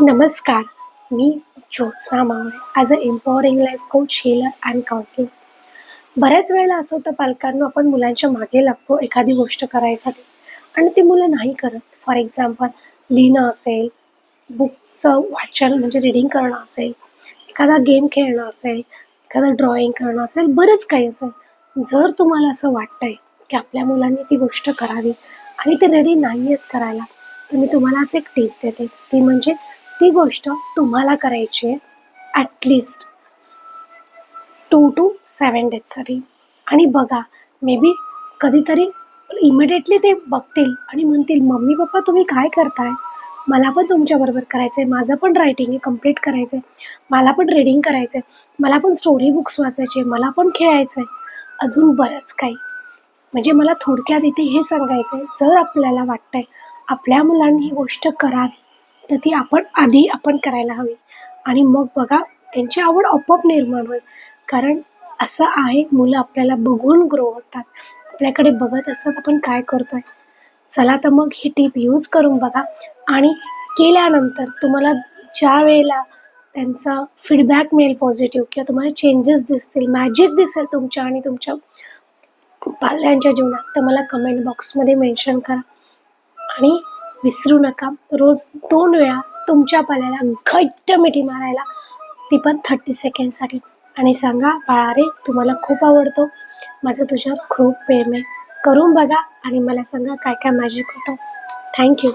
नमस्कार मी Jyotsna Mavale as a empowering life coach healer and counsellor बऱ्याच वेळेला असं होतं पालकांना आपण मुलांच्या मागे लागतो एखादी गोष्ट करायसाठी आणि ती मुलं नाही करत. फॉर एक्झाम्पल लिहिणं असेल बुकचं वाचन म्हणजे रिडिंग करणं असेल एखादा गेम खेळणं असेल एखादं ड्रॉइंग करणं असेल बरंच काही असेल. जर तुम्हाला असं वाटतंय की आपल्या मुलांनी ती गोष्ट करावी आणि ते रेडी नाही आहेत करायला तर मी तुम्हाला असं एक टीप देते. ती म्हणजे ती गोष्ट तुम्हाला करायची आहे at least two to seven डेजसाठी आणि बघा मे बी कधीतरी इमिडिएटली ते बघतील आणि म्हणतील मम्मी पप्पा तुम्ही काय करताय? मला पण तुमच्याबरोबर करायचं आहे माझं पण रायटिंग आहे कंप्लीट करायचं आहे मला पण रीडिंग करायचं आहे मला पण स्टोरी बुक्स वाचायचे मला पण खेळायचं आहे अजून बरंच काही. म्हणजे मला थोडक्यात इथे हे सांगायचं आहे जर आपल्याला वाटतंय आपल्या मुलांनी ही गोष्ट करावी तर ती आपण आधी आपण करायला हवी. आणि मग बघा त्यांची आवड आपोआप निर्माण होईल. कारण असं आहे मुलं आपल्याला बघून ग्रो होतात. आपल्याकडे बघत असतात आपण काय करतोय. चला तर मग ही टीप यूज करून बघा. आणि केल्यानंतर तुम्हाला ज्या वेळेला त्यांचा फीडबॅक मिळेल पॉझिटिव्ह किंवा तुम्हाला चेंजेस दिसतील मॅजिक दिसेल तुमच्या आणि तुमच्या पाल्यांच्या जीवनात तर मला कमेंट बॉक्समध्ये मेन्शन करा. आणि विसरू नका. रोज दोन वेळा तुमच्या पाल्याला घट्ट मिठी मारायला. ती पण थर्टी सेकंडसाठी आणि सांगा बाळा रे तुम्हाला खूप आवडतो. माझं तुझ्यावर खूप प्रेम आहे. करून बघा आणि मला सांगा काय काय मॅजिक होतं थँक्यू